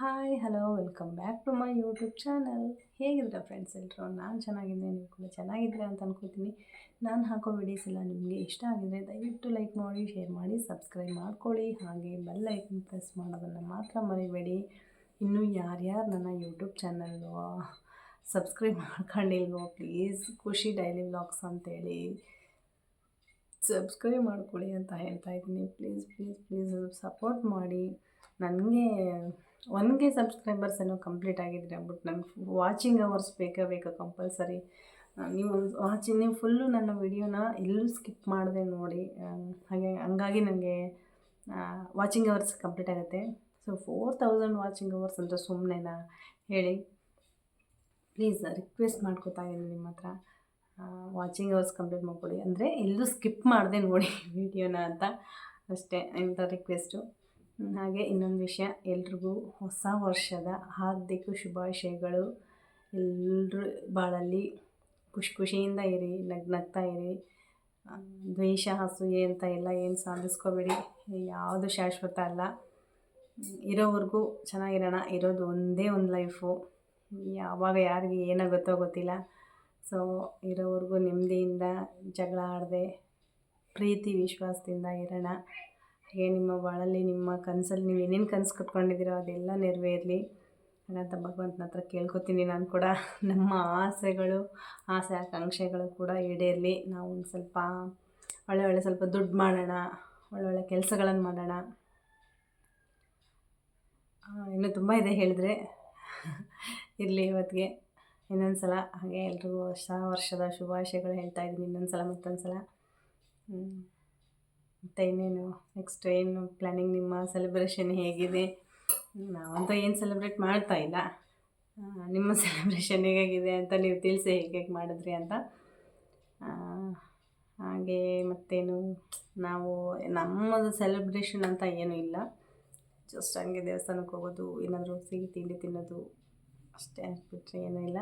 Hi hello welcome back to my YouTube channel ಹೇಗಿದ್ದೀರಾ friends ಎಲ್ಲರೂ ನಾನು ಚೆನ್ನಾಗಿದ್ದೆ ನೀವು ಕೂಡ ಚೆನ್ನಾಗಿದ್ದೀರಾ ಅಂತ ಅನ್ಕೋತೀನಿ. ನಾನು ಹಾಕೋ ವಿಡಿಯೋಸ್ ಎಲ್ಲ ನಿಮಗೆ ಇಷ್ಟ ಆಗಿದೆ ದಯವಿಟ್ಟು ಲೈಕ್ ಮಾಡಿ ಶೇರ್ ಮಾಡಿ ಸಬ್ಸ್ಕ್ರೈಬ್ ಮಾಡ್ಕೊಳ್ಳಿ. ಹಾಗೆ ಬೆಲ್ ಐಕನ್ ಪ್ರೆಸ್ ಮಾಡೋದನ್ನು ಮಾತ್ರ ಮರಿಬೇಡಿ. ಇನ್ನೂ ಯಾರ್ಯಾರು ನನ್ನ ಯೂಟ್ಯೂಬ್ ಚಾನಲ್ಲು ಸಬ್ಸ್ಕ್ರೈಬ್ ಮಾಡ್ಕೊಂಡಿಲ್ವೋ ಪ್ಲೀಸ್ ಖುಷಿ ಡೈಲಿ ವ್ಲಾಗ್ಸ್ ಅಂತೇಳಿ ಸಬ್ಸ್ಕ್ರೈಬ್ ಮಾಡ್ಕೊಳ್ಳಿ ಅಂತ ಹೇಳ್ತಾ ಇದ್ದೀನಿ. ಪ್ಲೀಸ್ ಪ್ಲೀಸ್ ಪ್ಲೀಸ್ ಸಪೋರ್ಟ್ ಮಾಡಿ. ನನಗೆ ಒನ್ ಕೆ ಸಬ್ಸ್ಕ್ರೈಬರ್ಸ್ ಏನೋ ಕಂಪ್ಲೀಟ್ ಆಗಿದ್ರೆ ಬಟ್ ನನಗೆ ವಾಚಿಂಗ್ ಅವರ್ಸ್ ಬೇಕೇ ಬೇಕು ಕಂಪಲ್ಸರಿ ನೀವು ವಾಚಿಂಗ್ ನೀವು ಫುಲ್ಲು ನನ್ನ ವಿಡಿಯೋನ ಎಲ್ಲೂ ಸ್ಕಿಪ್ ಮಾಡದೆ ನೋಡಿ. ಹಾಗೆ ಹಂಗಾಗಿ ನನಗೆ ವಾಚಿಂಗ್ ಅವರ್ಸ್ ಕಂಪ್ಲೀಟ್ ಆಗುತ್ತೆ. So four thousand watching hours ಅಂದರೆ ಸುಮ್ಮನೆನಾ ಹೇಳಿ. ಪ್ಲೀಸ್ ರಿಕ್ವೆಸ್ಟ್ ಮಾಡ್ಕೋತಾ ಇದ್ದೀನಿ ನಿಮ್ಮ ಹತ್ರ. ವಾಚಿಂಗ್ ಅವರ್ಸ್ ಕಂಪ್ಲೀಟ್ ಮಾಡಿಕೊಡಿ. ಅಂದರೆ ಎಲ್ಲೂ ಸ್ಕಿಪ್ ಮಾಡದೆ ನೋಡಿ ವಿಡಿಯೋನ ಅಂತ. ಅಷ್ಟೇ ಇಂಥ ರಿಕ್ವೆಸ್ಟು ಹಾಗೆ ಇನ್ನೊಂದು ವಿಷಯ, ಎಲ್ರಿಗೂ ಹೊಸ ವರ್ಷದ ಹಾರ್ದಿಕ ಶುಭಾಶಯಗಳು. ಎಲ್ಲರೂ ಬಾಳಲ್ಲಿ ಖುಷಿ ಖುಷಿಯಿಂದ ಇರಿ ನಗ್ನಗ್ತಾ ಇರಿ. ದ್ವೇಷ, ಅಸೂಯೆ ಅಂತ ಎಲ್ಲ ಏನು ಸಾಧಿಸ್ಕೋಬೇಡಿ. ಯಾವುದು ಶಾಶ್ವತ ಅಲ್ಲ. ಇರೋವರೆಗೂ ಚೆನ್ನಾಗಿರೋಣ, ಇರೋದು ಒಂದೇ ಒಂದು ಲೈಫು. ಯಾವಾಗ ಯಾರಿಗೆ ಏನಾಗುತ್ತೋ ಗೊತ್ತಿಲ್ಲ. ಸೊ, ಇರೋವರೆಗೂ ನೆಮ್ಮದಿಯಿಂದ ಜಗಳ ಆಡದೆ, ಪ್ರೀತಿ, ವಿಶ್ವಾಸದಿಂದ ಇರೋಣ. ಹಾಗೆ ನಿಮ್ಮ ಬಾಳಲ್ಲಿ, ನಿಮ್ಮ ಕನಸಲ್ಲಿ ನೀವು ಏನೇನು ಕನಸು ಕಟ್ಕೊಂಡಿದ್ದೀರೋ ಅದೆಲ್ಲ ನೆರವೇರಲಿ. ಹಾಗಂತ ಭಗವಂತನ ಹತ್ರ ಕೇಳ್ಕೊತೀನಿ ನಾನು ಕೂಡ. ನಮ್ಮ ಆಸೆಗಳು, ಆಸೆ ಆಕಾಂಕ್ಷೆಗಳು ಕೂಡ ಈಡೇರಲಿ. ನಾವು ಒಂದು ಸ್ವಲ್ಪ ಒಳ್ಳೆ ಒಳ್ಳೆ ಸ್ವಲ್ಪ ದುಡ್ಡು ಮಾಡೋಣ ಒಳ್ಳೊಳ್ಳೆ ಕೆಲಸಗಳನ್ನು ಮಾಡೋಣ. ಇನ್ನೂ ತುಂಬ ಇದೆ ಹೇಳಿದ್ರೆ. ಇರಲಿ ಇವತ್ತಿಗೆ ಇನ್ನೊಂದು ಸಲ ಹಾಗೆ ಎಲ್ರಿಗೂ ಹೊಸ ವರ್ಷದ ಶುಭಾಶಯಗಳು ಹೇಳ್ತಾ ಇದ್ದೀನಿ. ಇನ್ನೊಂದು ಸಲ ಮತ್ತೊಂದು ಸಲ ಮತ್ತು ಇನ್ನೇನು ನೆಕ್ಸ್ಟ್ ಏನು ಪ್ಲ್ಯಾನಿಂಗ್ ನಿಮ್ಮ ಸೆಲೆಬ್ರೇಷನ್ ಹೇಗಿದೆ? ನಾವಂತೂ ಏನು ಸೆಲೆಬ್ರೇಟ್ ಮಾಡ್ತಾ ಇಲ್ಲ. ನಿಮ್ಮ ಸೆಲೆಬ್ರೇಷನ್ ಹೇಗಾಗಿದೆ ಅಂತ ನೀವು ತಿಳಿಸಿ ಹೇಗೆ ಹೇಗೆ ಮಾಡಿದ್ರಿ ಅಂತ. ಹಾಗೆ ಮತ್ತೇನು, ನಾವು ನಮ್ಮದು ಸೆಲೆಬ್ರೇಷನ್ ಅಂತ ಏನೂ ಇಲ್ಲ. ಜಸ್ಟ್ ಹಂಗೆ ದೇವಸ್ಥಾನಕ್ಕೆ ಹೋಗೋದು, ಏನಾದರೂ ಸಿಹಿ ತಿಂಡಿ ತಿನ್ನೋದು, ಅಷ್ಟೇ ಬಿಟ್ಟರೆ ಏನೂ ಇಲ್ಲ.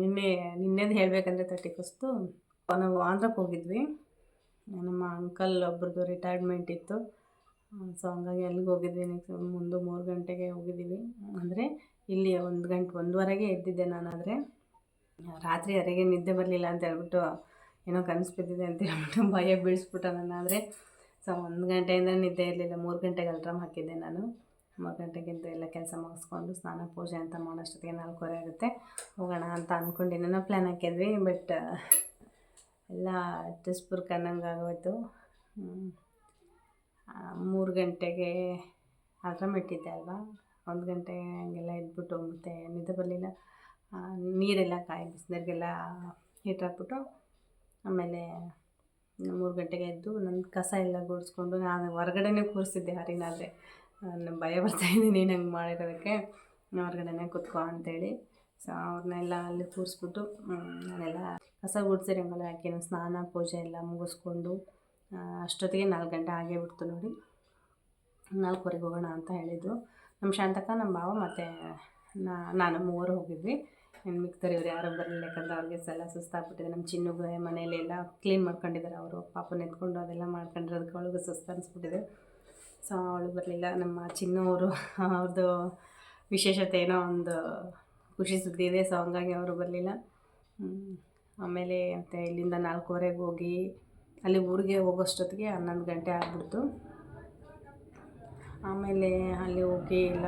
ನಿನ್ನೆ, ನಿನ್ನೆದು ಹೇಳಬೇಕಂದ್ರೆ ತರ್ಟಿ ಫಸ್ಟು ನಾವು ಆಂಧ್ರಕ್ಕೆ ಹೋಗಿದ್ವಿ. ನಮ್ಮ ಅಂಕಲ್ ಒಬ್ರದ್ದು ರಿಟೈರ್ಮೆಂಟ್ ಇತ್ತು. ಸೊ ಹಂಗಾಗಿ ಅಲ್ಲಿಗೆ ಹೋಗಿದ್ವಿ ನೆಕ್ಸ್ಟ್ ಮುಂದೆ ಮೂರು ಗಂಟೆಗೆ ಹೋಗಿದ್ದೀವಿ. ಅಂದರೆ ಇಲ್ಲಿ ಒಂದು ಗಂಟೆ, ಒಂದುವರೆಗೆ ಎದ್ದಿದ್ದೆ ನಾನಾದರೆ. ರಾತ್ರಿ ಅರೆಗೆ ನಿದ್ದೆ ಬರಲಿಲ್ಲ ಅಂತ ಹೇಳ್ಬಿಟ್ಟು ಏನೋ ಕನಸು ಬಿದ್ದಿದೆ ಅಂತ ಹೇಳ್ಬಿಟ್ಟು ಭಯ ಬೀಳಿಸ್ಬಿಟ್ಟ ನಾನು ಸೊ ಒಂದು ಗಂಟೆಯಿಂದ ನಿದ್ದೆ ಇರಲಿಲ್ಲ, ಮೂರು ಗಂಟೆಗೆ ಅಲ್ಟ್ರಾಮ್ ಹಾಕಿದ್ದೆ ನಾನು. ಮೂರು ಗಂಟೆಗೆದ್ದು ಎಲ್ಲ ಕೆಲಸ ಮುಗಿಸ್ಕೊಂಡು ಸ್ನಾನ, ಪೂಜೆ ಅಂತ ಮಾಡೋಷ್ಟೊತ್ತಿಗೆ ನಾಲ್ಕೂವರೆ ಆಗುತ್ತೆ. ಹೋಗೋಣ ಅಂತ ಅಂದ್ಕೊಂಡಿನೇನೋ ಪ್ಲ್ಯಾನ್ ಹಾಕಿದ್ವಿ ಬಟ್ ಎಲ್ಲ ಟೆಸ್ಟ್ಬುರ್ಕ್ ಅನ್ನಂಗೆ ಆಗೋಯ್ತು. ಮೂರು ಗಂಟೆಗೆ ಅಲ್ರಾಮ್ ಇಟ್ಟಿದ್ದೆ ಅಲ್ವಾ? ಒಂದು ಗಂಟೆ ಹಂಗೆಲ್ಲ ಇದ್ಬಿಟ್ಟು ಮತ್ತೆ ನಿದ್ದೆ ಬರಲಿಲ್ಲ. ನೀರೆಲ್ಲ ಕಾಯಿ ಬಿಸಿನೀರಿಗೆಲ್ಲ ಹಿಟ್ಟಾಕ್ಬಿಟ್ಟು ಆಮೇಲೆ ಮೂರು ಗಂಟೆಗೆ ಎದ್ದು ನನ್ನ ಕಸ ಎಲ್ಲ ಗುಡಿಸ್ಕೊಂಡು ನಾನು ಹೊರಗಡೆನೇ ಕೂರಿಸಿದ್ದೆ ಹರಿನಾದ್ರೆ ಭಯ ಬರ್ತಾ ಇದ್ದೀನಿ ನೀನು ಹಂಗೆ ಮಾಡಿರೋದಕ್ಕೆ. ಹೊರಗಡೆನೇ ಕೂತ್ಕೋ ಅಂತೇಳಿ. ಸೊ ಅವ್ರನ್ನೆಲ್ಲ ಅಲ್ಲಿ ಕೂರಿಸ್ಬಿಟ್ಟು ನಾನೆಲ್ಲ ಕಸ ಗುಡಿಸಿ ರಂಗೋಲಿ ಹಾಕಿ ನಾನು ಸ್ನಾನ, ಪೂಜೆ ಎಲ್ಲ ಮುಗಿಸ್ಕೊಂಡು ಅಷ್ಟೊತ್ತಿಗೆ ನಾಲ್ಕು ಗಂಟೆ ಆಗೇ ಬಿಡ್ತು ನೋಡಿ. ನಾಲ್ಕುವರೆಗೆ ಹೋಗೋಣ ಅಂತ ಹೇಳಿದರು. ನಮ್ಮ ಶಾಂತಕ್ಕ, ನಮ್ಮ ಭಾವ ಮತ್ತು ನಾನು ಮೂವರು ಹೋಗಿದ್ವಿ. ಮಿಕ್ತಾರೆ ಇವ್ರು ಯಾರು ಬರಲಿಲ್ಲ, ಯಾಕಂದ್ರೆ ಅವ್ರಿಗೆ ಎಲ್ಲ ಸುಸ್ತಾಗ್ಬಿಟ್ಟಿದೆ. ನಮ್ಮ ಚಿನ್ನುಗೆ ಮನೇಲಿ ಎಲ್ಲ ಕ್ಲೀನ್ ಮಾಡ್ಕೊಂಡಿದ್ದಾರೆ ಅವರು. ಪಾಪನ ಎತ್ಕೊಂಡು ಅದೆಲ್ಲ ಮಾಡ್ಕೊಂಡಿರೋದಕ್ಕೆ ಅವಳಿಗೂ ಸುಸ್ತು ಅನಿಸ್ಬಿಟ್ಟಿದೆ. ಸೊ ಅವಳು ಬರಲಿಲ್ಲ. ನಮ್ಮ ಚಿನ್ನವರು ಅವ್ರದ್ದು ವಿಶೇಷತೆ ಏನೋ ಒಂದು ಖುಷಿ ಸುದ್ದಿ ಇದೆ. ಸೊ ಹಂಗಾಗಿ ಅವರು ಬರಲಿಲ್ಲ. ಆಮೇಲೆ ಮತ್ತು ಇಲ್ಲಿಂದ ನಾಲ್ಕೂವರೆಗೆ ಹೋಗಿ ಅಲ್ಲಿ ಊರಿಗೆ ಹೋಗೋಷ್ಟೊತ್ತಿಗೆ ಹನ್ನೊಂದು ಗಂಟೆ ಆಗಿಬಿಡ್ತು. ಆಮೇಲೆ ಅಲ್ಲಿ ಹೋಗಿ ಎಲ್ಲ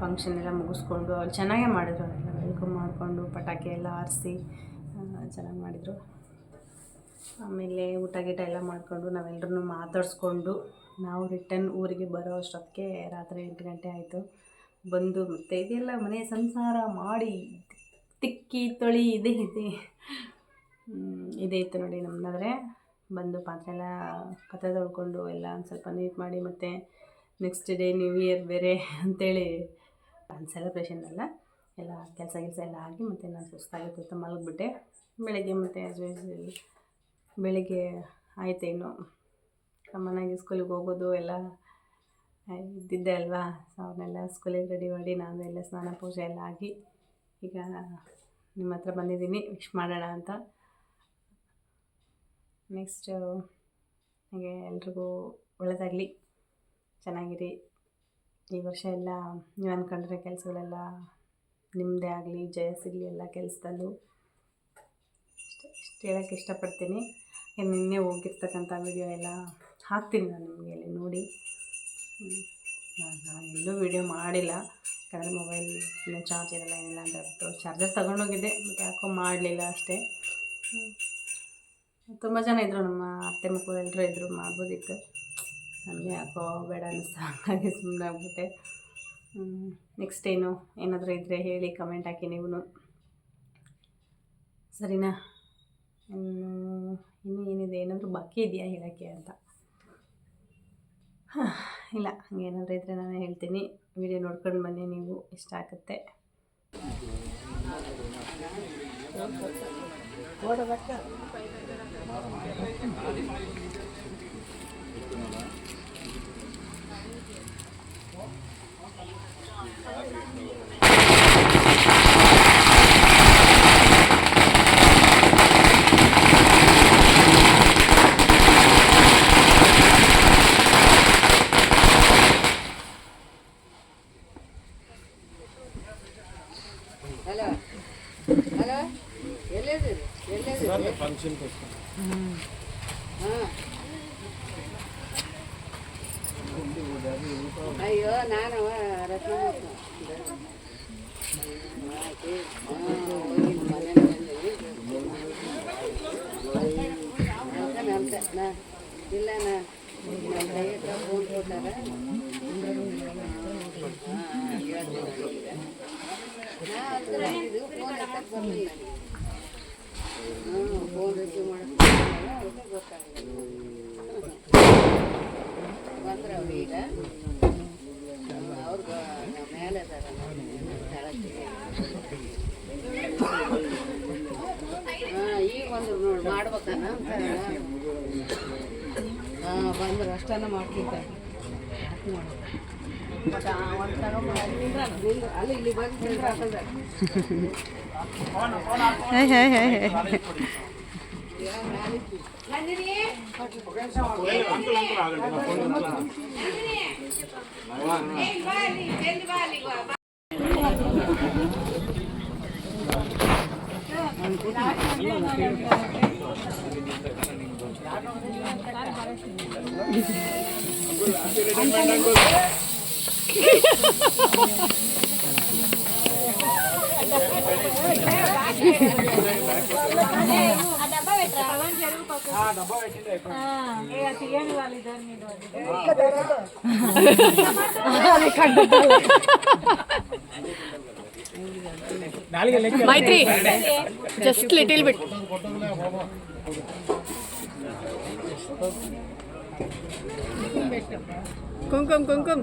ಫಂಕ್ಷನ್ ಎಲ್ಲ ಮುಗಿಸ್ಕೊಂಡು ಅಲ್ಲಿ ಚೆನ್ನಾಗೇ ಮಾಡಿದ್ರು ಎಲ್ಲ ವೆಲ್ಕಮ್ ಮಾಡಿಕೊಂಡು ಪಟಾಕಿ ಎಲ್ಲ ಆರಿಸಿ ಚೆನ್ನಾಗಿ ಮಾಡಿದರು. ಆಮೇಲೆ ಊಟ ಗೀಟ ಎಲ್ಲ ಮಾಡಿಕೊಂಡು ನಾವೆಲ್ಲರೂ ಮಾತಾಡಿಸ್ಕೊಂಡು ನಾವು ರಿಟರ್ನ್ ಊರಿಗೆ ಬರೋ ಅಷ್ಟೊತ್ತಿಗೆ ರಾತ್ರಿ ಎಂಟು ಗಂಟೆ ಆಯಿತು. ಬಂದು ಮತ್ತೆ ಇದೆಲ್ಲ ಮನೆ ಸಂಸಾರ ಮಾಡಿ ತಿಕ್ಕಿ ತೊಳಿ ಇದೇ, ಇದೆ. ಇದೇ ಇತ್ತು ನೋಡಿ ನಮ್ಮದಾದರೆ ಬಂದು ಪಾತ್ರೆ ಎಲ್ಲ ಕತೆ ತೊಳ್ಕೊಂಡು ಎಲ್ಲ ಒಂದು ಸ್ವಲ್ಪ ನೀಟ್ ಮಾಡಿ ಮತ್ತು ನೆಕ್ಸ್ಟ್ ಡೇ ನ್ಯೂ ಇಯರ್ ಬೇರೆ ಅಂಥೇಳಿ ಸೆಲೆಬ್ರೇಷನ್ ಎಲ್ಲ ಎಲ್ಲ ಕೆಲಸ ಕೆಲಸ ಎಲ್ಲ ಆಗಿ ಮತ್ತು ನಾನು ಸುಸ್ತಾಗಿತ್ತು ಮಲಗಿಬಿಟ್ಟೆ. ಬೆಳಗ್ಗೆ ಮತ್ತು ಆ್ಯಸ್ ಯೂಸ್ವಲ್ ಬೆಳಿಗ್ಗೆ ಆಯ್ತು ಇನ್ನು. ಕಾಮನಾಗಿ ಸ್ಕೂಲಿಗೆ ಹೋಗೋದು ಎಲ್ಲ ಇದ್ದಿದ್ದೆ ಅಲ್ವಾ, ಸೊ ಅವನ್ನೆಲ್ಲ ಸ್ಕೂಲಿಗೆ ರೆಡಿ ಮಾಡಿ ನಾನು ಎಲ್ಲ ಸ್ನಾನ ಪೂಜೆ ಎಲ್ಲ ಆಗಿ ಈಗ ನಿಮ್ಮ ಹತ್ರ ಬಂದಿದ್ದೀನಿ ವಿಶ್ ಮಾಡೋಣ ಅಂತ. ನೆಕ್ಸ್ಟು ನನಗೆ ಎಲ್ರಿಗೂ ಒಳ್ಳೆಯದಾಗಲಿ ಚೆನ್ನಾಗಿರಿ. ಈ ವರ್ಷ ಎಲ್ಲ ನೀವು ಅಂದ್ಕೊಂಡ್ರೆ ಕೆಲಸಗಳೆಲ್ಲ ನಿಮ್ಮದೇ ಆಗಲಿ, ಜಯ ಸಿಗಲಿ ಎಲ್ಲ ಕೆಲಸದಲ್ಲೂ. ಇಷ್ಟು ಹೇಳೋಕ್ಕೆ ಇಷ್ಟಪಡ್ತೀನಿ. ನಿನ್ನೆ ಹೋಗಿರ್ತಕ್ಕಂಥ ವಿಡಿಯೋ ಎಲ್ಲ ಹಾಕ್ತೀನಿ ನಾನು ನಿಮಗೆ ಇಲ್ಲಿ ನೋಡಿ. ನಾನು ಎಲ್ಲೂ ವೀಡಿಯೋ ಮಾಡಿಲ್ಲ. ಯಾಕಂದರೆ ಮೊಬೈಲ್ ಇನ್ನೂ ಚಾರ್ಜ್ ಇರಲ್ಲ, ಏನಿಲ್ಲ ಅಂತ ಹೇಳ್ಬಿಟ್ಟು ಚಾರ್ಜರ್ ತಗೊಂಡೋಗಿದ್ದೆ ಬಟ್ ಯಾಕೋ ಮಾಡಲಿಲ್ಲ ಅಷ್ಟೇ. ತುಂಬ ಜನ ಇದ್ದರು ನಮ್ಮ ಅತ್ತೆ ಮಕ್ಕಳು ಎಲ್ಲರೂ ಇದ್ದರು ಮಾಡ್ಬೋದಿತ್ತು. ನನಗೆ ಯಾಕೋ ಬೇಡ ಅನ್ನಿಸ್ತಾ ಹಾಗಾಗಿ ಸುಮ್ಮನೆ ಆಗ್ಬಿಟ್ಟೆ. ನೆಕ್ಸ್ಟ್ ಏನು, ಏನಾದರೂ ಇದ್ದರೆ ಹೇಳಿ ಕಮೆಂಟ್ ಹಾಕಿ ನೀವು ಸರಿನಾ? ಇನ್ನು, ಇನ್ನೂ ಏನಿದೆ, ಏನಾದರೂ ಬಾಕಿ ಇದೆಯಾ ಹೇಳೋಕ್ಕೆ ಅಂತ. ಹಾಂ. ಇಲ್ಲ ಹಂಗೇನಾದರೂ ಇದ್ದರೆ ನಾನು ಹೇಳ್ತೀನಿ. ವಿಡಿಯೋ ನೋಡ್ಕೊಂಡು ಬನ್ನಿ ನೀವು ಇಷ್ಟ ಆಗುತ್ತೆ. ಹಲೋ ಹಾಂ ಅಯ್ಯೋ ನಾನು ರತ್ನ ಇಲ್ಲ ನಾ ನಮ್ಮ ಕೈ ಹತ್ರ ಫೋನ್ ಕೊಟ್ಟಾರ ನಾ ಅಂದ್ರೆ ಇದು ಫೋನ್ ರಿಸೀವ್ ಗೊತ್ತಾಗಲಿಲ್ಲ ಬಂದ್ರೆ ಅವ್ರು ಈಗ ಅವ್ರಿಗೆ ಮೇಲೆ ಹಾಂ ಈಗ ಬಂದ್ರು ನೋಡಿ ಮಾಡ್ಬೇಕನ್ನ ಅಂತ ಹಾಂ ಬಂದ್ರು ಅಷ್ಟನ್ನ Thank. ಮಾಡ್ತಿದ್ದಾರೆ ಅಲ್ಲಿ ಇಲ್ಲಿ ಬಂದು ಹಾಕಿದ್ರೆ Maitri just little bit kumkum kumkum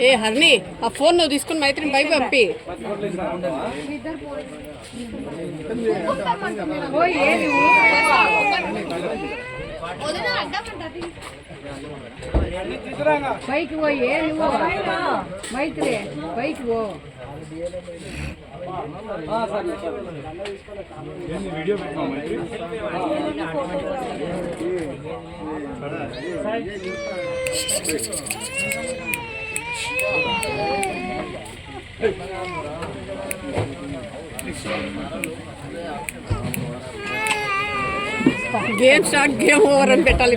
ఏ హర్ని ఆ ఫోన్ నువ్వు తీసుకుని మైత్రిని పైకి పంపి. బైక్ పోయి నువ్వు? మైత్రి బైక్ పో. గేమ్ స్టార్ట్ గేమ్ ఓవర్ అని పెట్టాలి.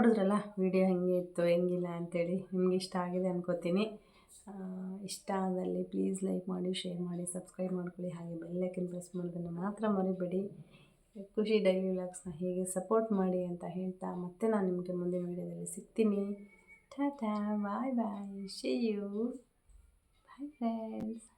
ನೋಡಿದ್ರಲ್ಲ, ವಿಡಿಯೋ ಹೆಂಗೆ ಇತ್ತು, ಹೆಂಗಿಲ್ಲ ಅಂತೇಳಿ ನಿಮ್ಗೆ ಇಷ್ಟ ಆಗಿದೆ ಅನ್ಕೋತೀನಿ. ಇಷ್ಟ ಆದಲ್ಲಿ ಪ್ಲೀಸ್ ಲೈಕ್ ಮಾಡಿ, ಶೇರ್ ಮಾಡಿ, ಸಬ್ಸ್ಕ್ರೈಬ್ ಮಾಡ್ಕೊಳ್ಳಿ. ಹಾಗೆ ಬೆಲ್ಲೈಕನ್ ಪ್ರೆಸ್ ಮಾಡೋದನ್ನು ಮಾತ್ರ ಮರಿಬೇಡಿ. ಖುಷಿ ಡೈಲಿ ವ್ಲಾಗ್ಸ್ನ ಹೀಗೆ ಸಪೋರ್ಟ್ ಮಾಡಿ ಅಂತ ಹೇಳ್ತಾ ಮತ್ತೆ ನಾನು ನಿಮಗೆ ಮುಂದಿನ ವಿಡಿಯೋದಲ್ಲಿ ಸಿಗ್ತೀನಿ. Tata, bye bye see you bye friends